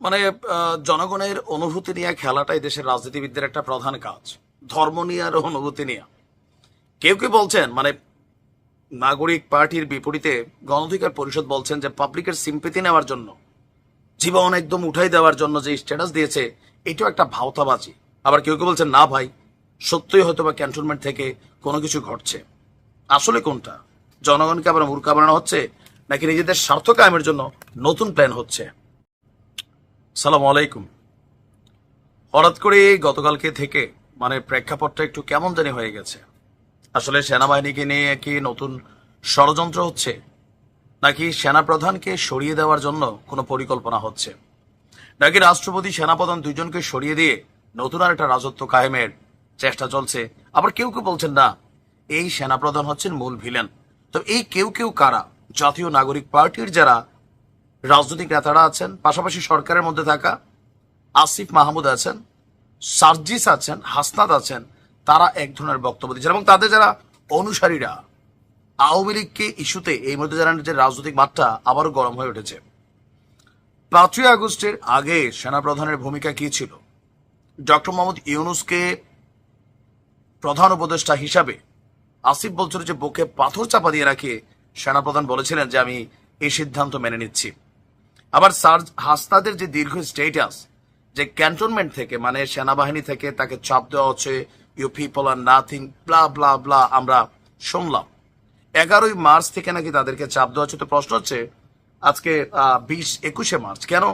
মানে জনগণের অনুভূতি নিয়ে খেলাটাই দেশের রাজনীতিবিদদের একটা প্রধান কাজ। ধর্ম নিয়ে আর অনুভূতি নিয়ে। কেউ কেউ বলছেন মানে নাগরিক পার্টির বিপরীতে গণঅধিকার পরিষদ বলছেন যে, পাবলিকের সিম্পেথি নেওয়ার জন্য, জীবন একদম উঠাই দেওয়ার জন্য যে স্ট্যাটাস দিয়েছে, এটাও একটা ভাওতাবাজি। আবার কেউ কেউ বলছেন, না ভাই, সত্যই হয়তো বা ক্যান্টনমেন্ট থেকে কোনো কিছু ঘটছে। আসলে কোনটা? জনগণকে আবার মূর্খা বানানো হচ্ছে, নাকি নিজেদের স্বার্থ কায়েমের জন্য নতুন প্ল্যান হচ্ছে? সালাম আলাইকুম। হঠাৎ করে গতকালকে থেকে মানে প্রেক্ষাপটটা একটু কেমন জানি হয়ে গেছে। আসলে সেনাবাহিনীকে নিয়ে কি নতুন ষড়যন্ত্র হচ্ছে? নাকি সেনাপ্রধানকে সরিয়ে দেওয়ার জন্য কোনো পরিকল্পনা হচ্ছে? নাকি রাষ্ট্রপতি সেনাপ্রধান দুইজনকে সরিয়ে দিয়ে নতুন আর একটা রাজত্ব কায়েমের চেষ্টা চলছে? আবার কেউ কেউ বলছেন, না, এই সেনাপ্রধান হচ্ছেন মূল ভিলেন। তো এই কেউ কেউ কারা? জাতীয় নাগরিক পার্টির যারা রাজনৈতিক নেতারা আছেন, পাশাপাশি সরকারের মধ্যে থাকা আসিফ মাহমুদ আছেন, সার্জিস আছেন, হাসনাত আছেন, তারা এক ধরনের বক্তব্য দিচ্ছেন এবং তাদের যারা অনুসারীরা, আওয়ামী লীগকে ইস্যুতে এই মধ্যে জানান যে রাজনৈতিক মাত্রা আবারও গরম হয়ে উঠেছে। পাঁচই আগস্টের আগে সেনাপ্রধানের ভূমিকা কি ছিল? ডক্টর মোহাম্মদ ইউনুসকে প্রধান উপদেষ্টা হিসাবে আসিফ বলছিল যে, বুকে পাথর চাপা দিয়ে রাখিয়ে সেনাপ্রধান বলেছিলেন যে, আমি এই সিদ্ধান্ত মেনে নিচ্ছি। আবার সার্জ হাসনাদের যে দীর্ঘ স্টেটাস যে ক্যান্টনমেন্ট থেকে মানে সেনাবাহিনী থেকে তাকে চাপ দেওয়া হচ্ছে you people are nothing blah blah blah আমরা শুনলাম। এগারোই মার্চ থেকে নাকি তাদেরকে চাপ দেওয়া হচ্ছে। তো প্রশ্ন হচ্ছে, আজকে বিশ একুশে মার্চ, কেন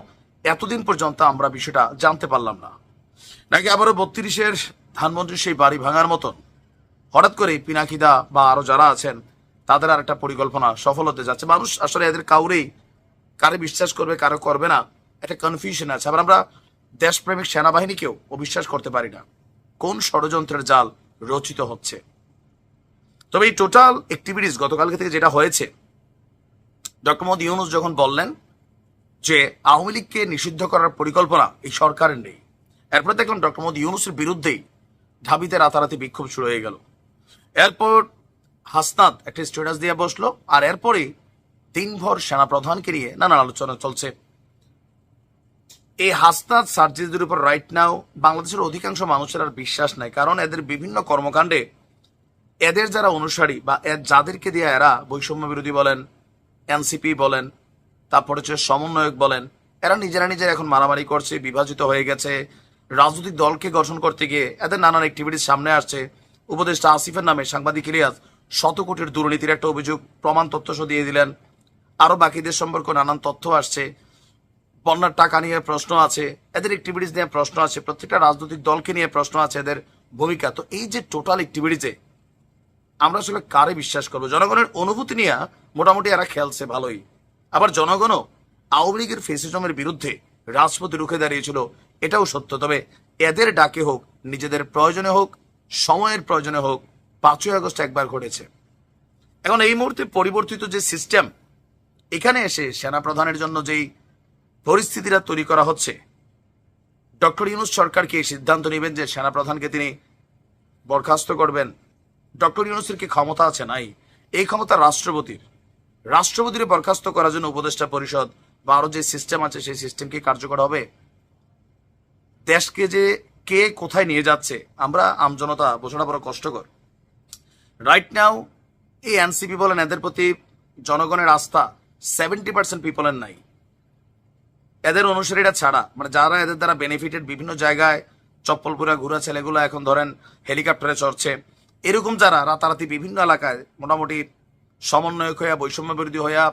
এতদিন পর্যন্ত আমরা বিষয়টা জানতে পারলাম না? নাকি আবারও বত্রিশের ধানমন্ত্রী সেই বাড়ি ভাঙার মতন? হঠাৎ করে পিনাকিদা বা আরও যারা আছেন, তাদের আর একটা পরিকল্পনা সফল হতে যাচ্ছে। মানুষ আসলে এদের কাউরেই কারে বিশ্বাস করবে, কারও করবে না, একটা কনফিউশন আছে। আবার আমরা দেশপ্রেমিক সেনাবাহিনীকেও অবিশ্বাস করতে পারি না। কোন ষড়যন্ত্রের জাল রচিত হচ্ছে? তবে এই টোটাল অ্যাক্টিভিটিস গতকালকে থেকে যেটা হয়েছে ডক্টর মোহাম্মদ ইউনুস যখন বললেন যে আওয়ামী লীগকে নিষিদ্ধ করার পরিকল্পনা এই সরকারের নেই, এরপর দেখলাম ডক্টর মোহাম্মদ ইউনুসের বিরুদ্ধেই ঢাবিতে রাতারাতি বিক্ষোভ শুরু হয়ে গেল। এরপর হাসনাত একটা স্ট্যাটাস দিয়ে বসল, আর এরপরে দিনভর সেনাপ্রধানকে নিয়ে নানান আলোচনা চলছে। এই হাসনাত সার্জিসদের উপর রাইট নাও বাংলাদেশের অধিকাংশ মানুষের আর বিশ্বাস নাই, কারণ এদের বিভিন্ন কর্মকাণ্ডে এদের যারা অনুসারী বা যাদেরকে দিয়ে এরা বৈষম্য বিরোধী বলেন, এনসিপি বলেন, তারপর হচ্ছে সমন্বয়ক বলেন, এরা নিজেরা নিজেরা এখন মারামারি করছে, বিভাজিত হয়ে গেছে। রাজনৈতিক দলকে গঠন করতে গিয়ে এদের নানান অ্যাক্টিভিটিস সামনে আসছে। উপদেষ্টা আসিফের নামে সাংবাদিক ইলিয়াস শত কোটির দুর্নীতির একটা অভিযোগ, প্রমাণ তথ্য দিয়ে দিলেন। আরও বাকিদের সম্পর্কে নানান তথ্য আসছে, বন্যার টাকা নিয়ে প্রশ্ন আছে, এদের অ্যাক্টিভিটিস নিয়ে প্রশ্ন আছে, প্রত্যেকটা রাজনৈতিক দলকে নিয়ে প্রশ্ন আছে এদের ভূমিকা। তো এই যে টোটাল অ্যাক্টিভিটিতে আমরা আসলে কারে বিশ্বাস করব? জনগণের অনুভূতি নিয়ে মোটামুটি এরা খেলছে ভালোই। আবার জনগণও আওয়ামী লীগের ফেসিজমের বিরুদ্ধে রাজপথে রুখে দাঁড়িয়েছিল, এটাও সত্য। তবে এদের ডাকে হোক, নিজেদের প্রয়োজনে হোক, সময়ের প্রয়োজনে হোক, পাঁচই আগস্ট একবার ঘটেছে। এখন এই মুহূর্তে পরিবর্তিত যে সিস্টেম এখানে এসে সেনাপ্রধানের জন্য যেই পরিস্থিতিটা তৈরি করা হচ্ছে, ডক্টর ইউনুস সরকার কি সিদ্ধান্ত নেবেন যে সেনাপ্রধানকে তিনি বরখাস্ত করবেন? ডক্টর ইউনুসের কি ক্ষমতা আছে? নাই। এই ক্ষমতা রাষ্ট্রপতির। রাষ্ট্রপতির বরখাস্ত করার জন্য উপদেষ্টা পরিষদ বা আরও যে সিস্টেম আছে, সেই সিস্টেম কি কার্যকর হবে? দেশকে যে কে কোথায় নিয়ে যাচ্ছে, আমরা আমজনতা বোঝানো বড় কষ্টকর। রাইট নাও এই এনসিপি বলেন, এদের প্রতি জনগণের আস্থা সেভেন্টি পার্সেন্ট পিপলের নাই। এদের অনুসারীরা ছাড়া মানে যারা এদের দ্বারা বেনিফিটেড বিভিন্ন জায়গায়, চপ্পলপুরা ঘুরা ছেলেগুলো এখন ধরেন হেলিকপ্টারে চড়ছে, এরকম যারা, রাতারাতি বিভিন্ন এলাকায় মোটামুটি সমন্বয়ক হইয়া বৈষম্য বিরোধী হইয়া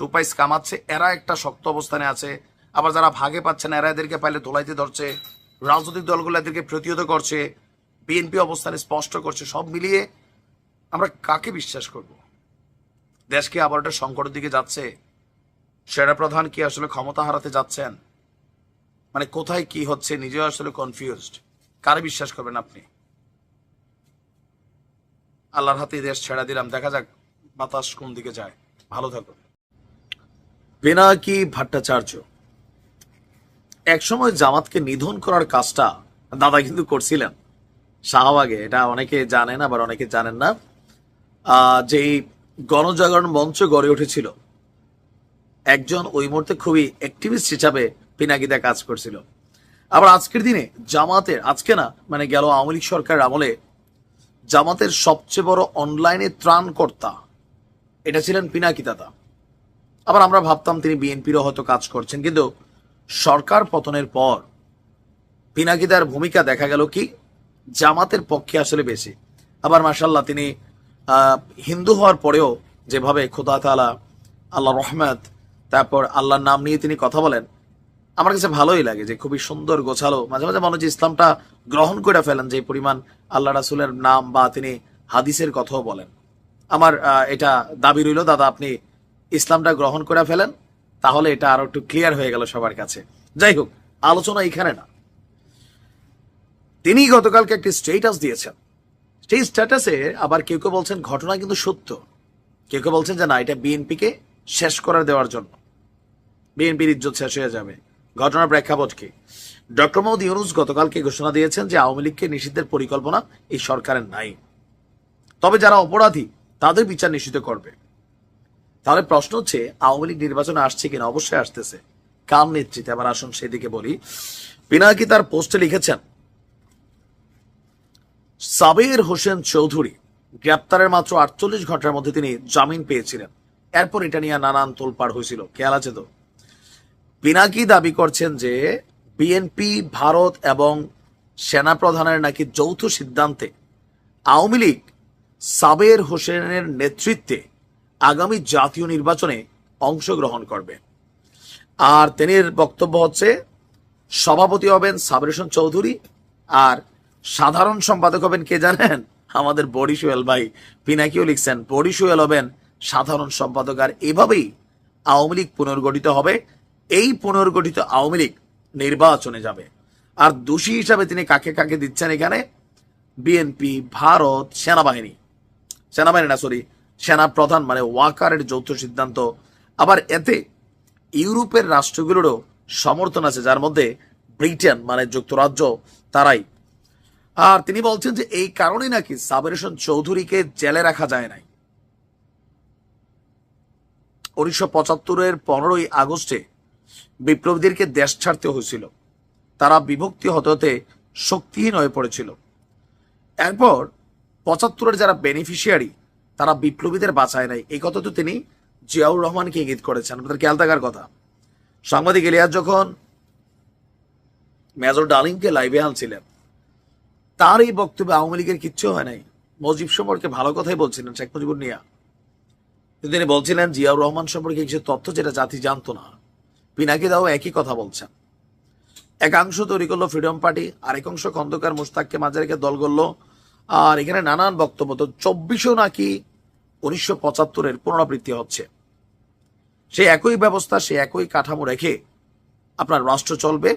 টুপাইস কামাচ্ছে, এরা একটা শক্ত অবস্থানে আছে। আবার যারা ভাগে পাচ্ছে না, এরা এদেরকে পাইলে দোলাইতে ধরছে, রাজনৈতিক দলগুলো এদেরকে প্রতিহত করছে, বিএনপি অবস্থানে স্পষ্ট করছে, সব মিলিয়ে আমরা কাকে বিশ্বাস করব? দেশকে আবার একটা সংকটের দিকে যাচ্ছে? সেনা প্রধান কি আসলে ক্ষমতা হারাতে যাচ্ছেন? মানে কোথায় কি হচ্ছে নিজেও আসলে কনফিউজড কারে বিশ্বাস করবেন আপনি? আল্লাহর হাতে দেশ ছেড়া দিলাম, দেখা যাক বাতাস কোন দিকে যায়। ভালো থাকুন। বেনাকি ভট্টাচার্য, একসময় জামাতকে নিধন করার কাজটা দাদা কিন্তু করছিলেন। শাহবাগে, এটা অনেকে জানেন, আবার অনেকে জানেন না। যেই গণজাগরণ মঞ্চ গড়ে উঠেছিল। একজন ওই মুহূর্তে খুবই অ্যাক্টিভিস্ট হিসাবে পিনাকিদা কাজ করছিল। আবার আজকের দিনে জামাতের, আজকে না মানে গেল আওয়ামী লীগ সরকারের আমলে, জামাতের সবচেয়ে বড় অনলাইনে ত্রাণকর্তা, এটা ছিলেন পিনাকি দাদা। আবার আমরা ভাবতাম তিনি বিএনপিরও হয়তো কাজ করছেন, কিন্তু সরকার পতনের পর পিনাকিদার ভূমিকা দেখা গেল কি? জামাতের পক্ষে আসলে বেশি। আবার মাসাল্লাহ তিনি হিন্দু হওয়ার পরেও যেভাবে খোদা তালা আল্লাহ রহমত, তারপর আল্লাহর নাম নিয়ে তিনি কথা বলেন, আমার কাছে ভালোই লাগে যে খুবই সুন্দর, গোছালো, মাঝে মাঝে মনে হচ্ছে ইসলামটা গ্রহণ করে ফেলেন যে পরিমাণ আল্লাহ রাসুলের নাম বা তিনি হাদিসের কথাও বলেন। আমার এটা দাবি রইল, দাদা আপনি ইসলামটা গ্রহণ করে ফেলেন, তাহলে এটা আরও একটু ক্লিয়ার হয়ে গেল সবার কাছে। যাই হোক, আলোচনা এখানে না। তিনি গতকালকে একটি স্টেটাস দিয়েছেন। সেই স্ট্যাটাসে আবার কেউ কেউ বলছেন ঘটনা কিন্তু সত্য। কেউ কেউ বলছেন যে না, এটা বিএনপিকে শেষ করে দেওয়ার জন্য। বিএনপির ইজ্জত শেষ হয়ে যাবে। ঘটনার প্রেক্ষাপট কি? ডক্টর মোহাম্মদ ইউনুস গতকালকে ঘোষণা দিয়েছেন যে আওয়ামী লীগকে নিষিদ্ধের পরিকল্পনা এই সরকারের নাই। তবে যারা অপরাধী, তাদের বিচার নিশ্চিত করবে। তাহলে প্রশ্ন হচ্ছে, আওয়ামী লীগ নির্বাচনে আসছে কিনা? অবশ্যই আসতেছে। কার নেতৃত্বে? আবার আসুন সেদিকে বলি। পিনাকি তার পোস্টে লিখেছেন সাবের হোসেন চৌধুরী গ্রেপ্তারের মাত্র আটচল্লিশ ঘণ্টার মধ্যে তিনি জামিন পেয়েছিলেন। এরপর এটা নিয়ে নানান তোলপাড় হয়েছিল। খেয়াল আছে তো? পিনাকি দাবি করছেন যে বিএনপি, ভারত এবং সেনাপ্রধানের নাকি যৌথ সিদ্ধান্তে আওয়ামী লীগ সাবের হোসেনের নেতৃত্বে আগামী জাতীয় নির্বাচনে অংশগ্রহণ করবে। আর তিনি বক্তব্য হচ্ছে, সভাপতি হবেন সাবের হোসেন চৌধুরী আর সাধারণ সম্পাদক হবেন কে জানেন? আমাদের বডি সোহেল ভাই। পিনাকিও লিখছেন বডি সোহেল হবেন সাধারণ সম্পাদক। আর এভাবেই আওয়ামী লীগ পুনর্গঠিত হবে। এই পুনর্গঠিত আওয়ামী লীগ নির্বাচনে যাবে। আর দোষী হিসাবে তিনি কাকে কাকে দিচ্ছেন এখানে? বিএনপি, ভারত, সেনাবাহিনী। সেনাবাহিনী না সরি সেনা প্রধান মানে ওয়াকারের যৌথ সিদ্ধান্ত। আবার এতে ইউরোপের রাষ্ট্রগুলোরও সমর্থন আছে, যার মধ্যে ব্রিটেন মানে যুক্তরাজ্য, তারাই আর তিনি বলছেন যে এই কারণে নাকি সাবের হোসেন চৌধুরীকে জেলে রাখা যায় নাই। উনিশশো পঁচাত্তরের পনেরোই আগস্টে বিপ্লবীদেরকে দেশ ছাড়তে হয়েছিল। তারা বিভক্তি হতে হতে শক্তিহীন হয়ে পড়েছিল। এরপর পঁচাত্তরের যারা বেনিফিশিয়ারি তারা বিপ্লবীদের বাঁচায় নাই। এই কথা তো তিনি জিয়াউর রহমানকে ইঙ্গিত করেছেন। আপনাদের খেয়াল থাকার কথা। সাংবাদিক ইলিয়াস যখন মেজর ডালিমকে লাইভে আনছিলেন তার এই বক্তব্যে আওয়ামী লীগের কিচ্ছু হয় নাই। মজিব সম্পর্কে ভালো কথাই বলছিলেন শেখ মুজিবুর নিয়া। তিনি বলছিলেন, জিয়াউর রহমান সম্পর্কে কিছু তথ্য যেটা জাতি জানতো না। পিনাকি দাও একই কথা বলছেন। একাংশ তৈরি করল ফ্রিডম পার্টি আরেক অংশ খন্দকার মুস্তাককে মাঝে রেখে দল করল আর এখানে নানান বক্তব্য, তো চব্বিশও নাকি উনিশশো পঁচাত্তরের পুনরাবৃত্তি হচ্ছে। সেই একই ব্যবস্থা, সেই একই কাঠামো রেখে আপনার রাষ্ট্র চলবে,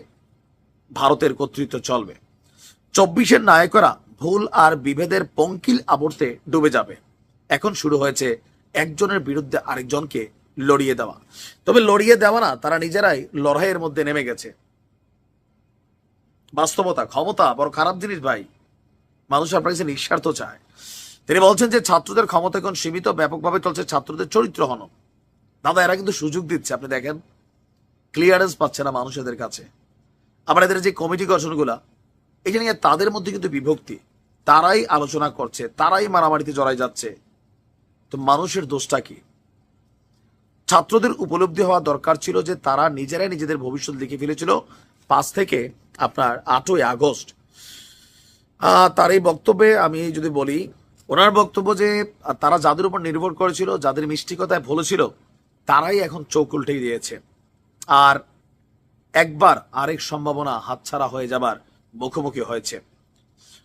ভারতের কর্তৃত্ব চলবে। চব্বিশের নায়করা ভুল আর বিভেদের পঙ্কিল আবর্তে ডুবে যাবে। এখন শুরু হয়েছে একজনের বিরুদ্ধে আরেকজনকে লড়িয়ে দেওয়া। তবে লড়িয়ে দেওয়া না, তারা নিজেরাই লড়াইয়ের মধ্যে নেমে গেছে। বাস্তবতা, ক্ষমতা, বড় খারাপ জিনিস ভাই। মানুষ আপনার কাছে নিঃস্বার্থ চায়। তিনি বলছেন যে ছাত্রদের ক্ষমতা এখন সীমিত, ব্যাপকভাবে চলছে ছাত্রদের চরিত্র হনন। দাদা, এরা কিন্তু সুযোগ দিচ্ছে, আপনি দেখেন। ক্লিয়ারেন্স পাচ্ছে না মানুষ এদের কাছে। আবার এদের যে কমিটি গঠনগুলা এটা নিয়ে তাদের মধ্যে কিন্তু বিভক্তি। তারাই আলোচনা করছে, তারাই মারামারিতে জড়াই যাচ্ছে। তো মানুষের দোষটা কি? ছাত্রদের উপলব্ধি হওয়া দরকার ছিল যে তারা নিজেরাই নিজেদের ভবিষ্যৎ লিখে ফেলেছিল। পাঁচ থেকে আপনার আটই আগস্ট। তার এই বক্তব্যে আমি যদি বলি, ওনার বক্তব্য যে তারা যাদের উপর নির্ভর করেছিল, যাদের মিষ্টিকতায় ভুলেছিল তারাই এখন চোখ উল্টে দিয়েছে। আর একবার আরেক সম্ভাবনা হাতছাড়া হয়ে যাবার মুখোমুখি হয়েছে।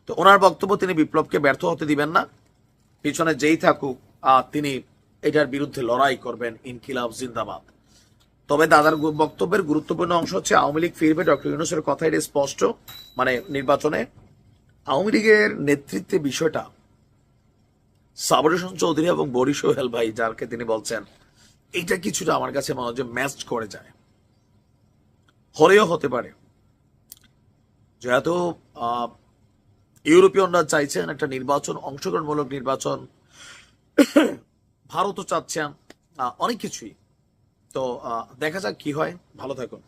তো ওনার বক্তব্য তিনি বিপ্লবকে ব্যর্থ হতে দিবেন না। পিছনে যেই থাকুক তিনি এটার বিরুদ্ধে লড়াই করবেন ইনকিলাব জিন্দাবাদ। তবে দাদার বক্তব্যের গুরুত্বপূর্ণ অংশ হচ্ছে, আওয়ামী লীগ ফিরবে। ডক্টর ইউনুসের কথা এটা স্পষ্ট মানে নির্বাচনে। আওয়ামী লীগের নেতৃত্বে বিষয়টা সাবর হোসেন চৌধুরী এবং বরি সোহেল ভাই যারকে তিনি বলছেন, এটা কিছুটা আমার কাছে মনে যে ম্যাচ করে যায়। হলেও হতে পারে। যেহেতু ইউরোপিয়ানরা চাইছেন একটা নির্বাচন, অংশগ্রহণমূলক নির্বাচন, ভারতও চাচ্ছেন অনেক কিছুই। তো দেখা যাক কি হয়। ভালো থাকুন।